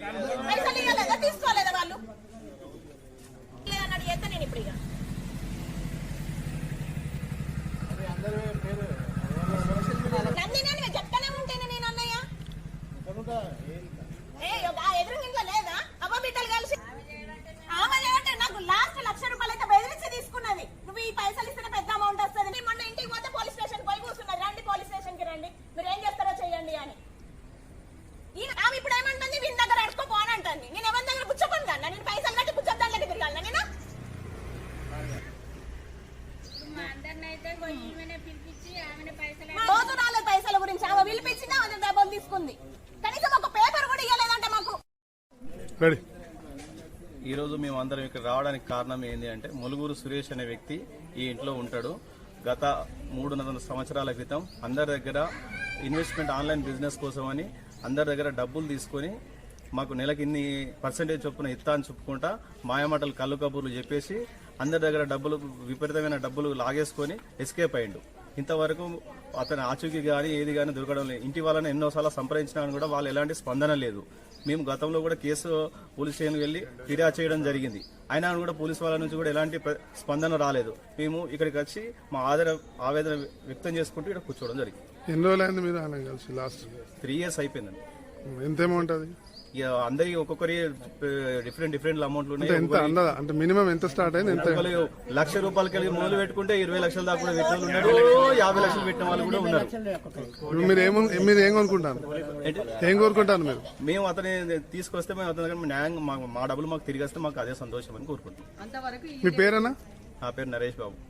పైసలు ఇవ్వలేదా తీసుకోలేదా వాళ్ళు? లేదన్నాడు చేస్తా నేను ఇప్పుడు ఇక. నందిని చెప్తానే ఉంటేనే నేను అన్నయ్య. ఎదురు ఇంట్లో లేదా అవ్వ బిడ్డలు కలిసి ఆమె చేయమంటే నాకు లాస్ట్ లక్ష రూపాయలు అయితే బెదిరించి తీసుకున్నది నువ్వు ఈ పైసలు ఇస్తే పెద్ద అమౌంట్ వస్తుంది నేను మొన్న ఇంటికి పోతే పోలీస్ స్టేషన్ పోయి కూర్చున్నది రండి పోలీస్ స్టేషన్కి రండి మీరు ఏం చేస్తారో చెయ్యండి అని ఈయన ఆమె ఇప్పుడు ఏమంటుంది వీని దగ్గర అడుకోపో అని అంటుంది నేను ఎవరి దగ్గర పుచ్చపని కన్నా నేను పైసలు కట్టి పుచ్చద్దానికి తిరగాలన్నా నేను మా అందరినైతే ఈమెనే పిలిపించి ఆమెనే పైసలు రోజు పైసల గురించి. ఆమె పిలిపించింది ఆమె డబ్బులు తీసుకుంది. కనీసం ఒక పేపర్ కూడా ఇవ్వలేదంటే మాకు. రెడీ. ఈరోజు మేము అందరం ఇక్కడ రావడానికి కారణం ఏంటి అంటే ములుగురు సురేష్ అనే వ్యక్తి ఈ ఇంట్లో ఉంటాడు. గత మూడున్నర సంవత్సరాల క్రితం అందరి దగ్గర ఇన్వెస్ట్మెంట్ ఆన్లైన్ బిజినెస్ కోసమని అందరి దగ్గర డబ్బులు తీసుకొని మాకు నెలకి ఇన్ని పర్సెంటేజ్ చొప్పున ఇస్తా అని చెప్పుకుంటా మాయమాటలు కళ్ళు కబుర్లు చెప్పేసి అందరి దగ్గర డబ్బులు విపరీతమైన డబ్బులు లాగేసుకొని ఎస్కేప్ అయ్యిండు ఇంతవరకు అతని ఆచూకీ కానీ ఏది కానీ దొరకడం లేదు. ఇంటి వాళ్ళని ఎన్నోసార్లు సంప్రదించినా కూడా వాళ్ళు ఎలాంటి స్పందన లేదు. మేము గతంలో కూడా కేసు పోలీస్ స్టేషన్ వెళ్ళి ఫిర్యాదు చేయడం జరిగింది. అయినా కూడా పోలీస్ వాళ్ళ నుంచి కూడా ఎలాంటి స్పందన రాలేదు. మేము ఇక్కడికి వచ్చి మా ఆదర ఆవేదన వ్యక్తం చేసుకుంటూ ఇక్కడ కూర్చోవడం జరిగింది. ఎన్ని రోజులు అయింది మీరు ఆయన కలిసి లాస్ట్? త్రీ ఇయర్స్ అయిపోయిందండి. ఎంత అమౌంట్ అది? ఇక అందరికి ఒక్కొక్కరి డిఫరెంట్ డిఫరెంట్ అమౌంట్లు అంటే ఉన్నాయి. అంటే మినిమం ఎంత స్టార్ట్ అయింది? ఎంత? లక్ష రూపాయలకి వెళ్ళి మొదలు పెట్టుకుంటే ఇరవై లక్షల దాకా కూడా పెట్టిన ఉన్నారు. యాభై లక్షలు. పెట్టిన వాళ్ళు కూడా ఉన్నారు. మీరు ఏం మీరు ఏం కొనుక్కుంటారు? ఏంటి? ఏం కోరుకుంటారు మీరు? మేము అతని తీసుకొస్తే మేము అతని దగ్గర న్యాయం మా- మా డబ్బులు మాకు తిరిగి వస్తే మాకు అదే సంతోషం అని కోరుకుంటున్నాం. మీ పేరేనా నా పేరు నరేష్ బాబు.